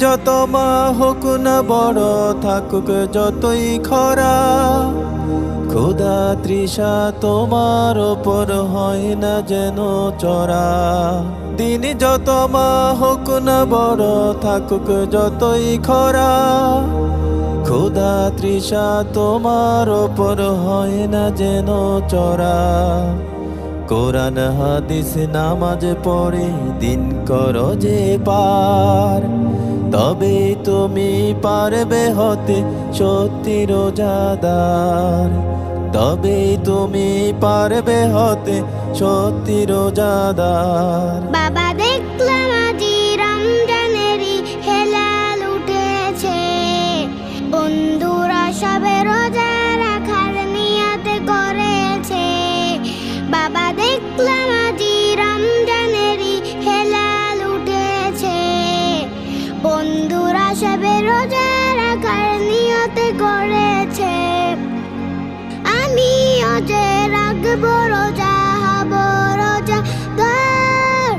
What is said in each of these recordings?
যত মা হোক না বড় থাকুক যতই খরা ক্ষুধা তৃষা তোমার ওপর হয় না যেন চড়া। দিন যত মা হোক না বড় থাকুক যতই খরা ক্ষুধা তৃষা তোমার ওপর হয় না যেন চড়া। কোরআন, হাদিস, নামাজ পড়ে দিন করো যে পার। তবে তুমি পারবে হতে সত্যি রোজাদার তবে তুমি পারবে হতে সত্যি রোজাদার বাবা দেখলাম সবে রোজা রাখার নিয়তে করেছে। আমিও যে রাখব রোজা, হব রোজা দার।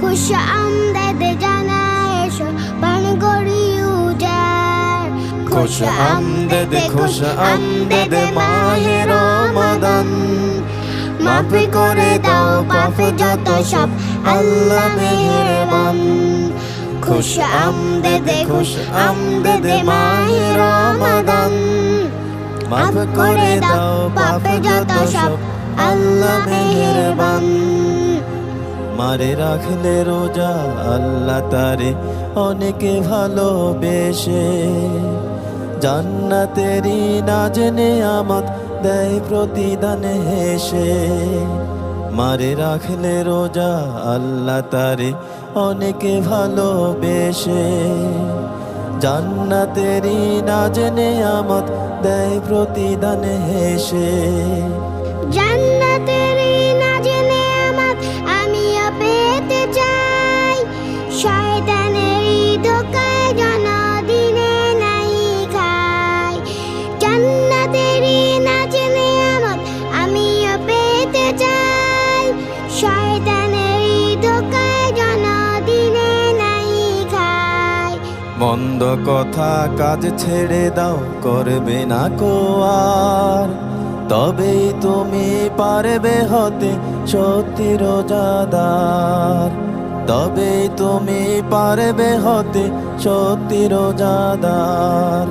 খুশ আমদাদ জানা এসো, পান করি উজার খুশ আমদেদ খুশ আমদেদ মাহে রমাদান। মাফ করে দাও পাপে যত সব, আল্লাহ মেহেরবান। খুশ আমদেদ খুশ আমদেদ মাহে রমাদান। মাফ করে দাও পাপে যত সব, আল্লাহ মেহেরবান। মারে রাখলে রোজা, আল্লাহ তারে অনেকে ভালোবেসে। জান্নাতেরই না জেনে আমত দেয় প্রতিদান হেসে। মারে রাখলে রোজা, আল্লাহ তারে অনেকে ভালোবেসে। জান্নাতেরই না জেনে আমত দেয় প্রতিদান হেসে। জান্নাতের মন্দ কথা কাজ ছেড়ে দাও, করবে না কো আর। তবেই তুমি পারবে হতে সত্যি রোজাদার। তবে তুমি পারবে হতে সত্যি রোজাদার।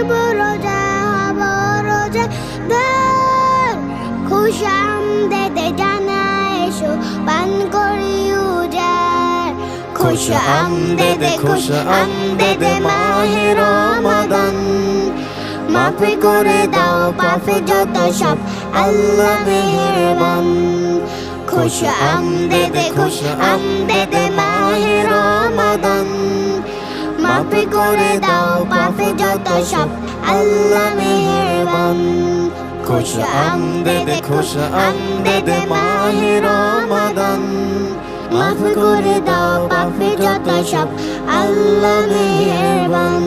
রাখব রোজা হব রোজা দার খুশ আমদেদে জানা এসো, পান করি উজার খুশ আমদেদে খুশ আমদেদে মাহে রমাদান। মাফ করে দাও পাপে যত সব, আল্লাহ মেহেরবান। খুশ আমদেদে খুশ আমদেদে মাহে রমাদান। মাফ করে দাও, পাপে যত সব আল্লাহ মেহেরবান। খুশ আমদেদ খুশ আমদেদ মাহে রমাদান। মাফ করে দাও, পাপে যত সব আল্লাহ মেহেরবান।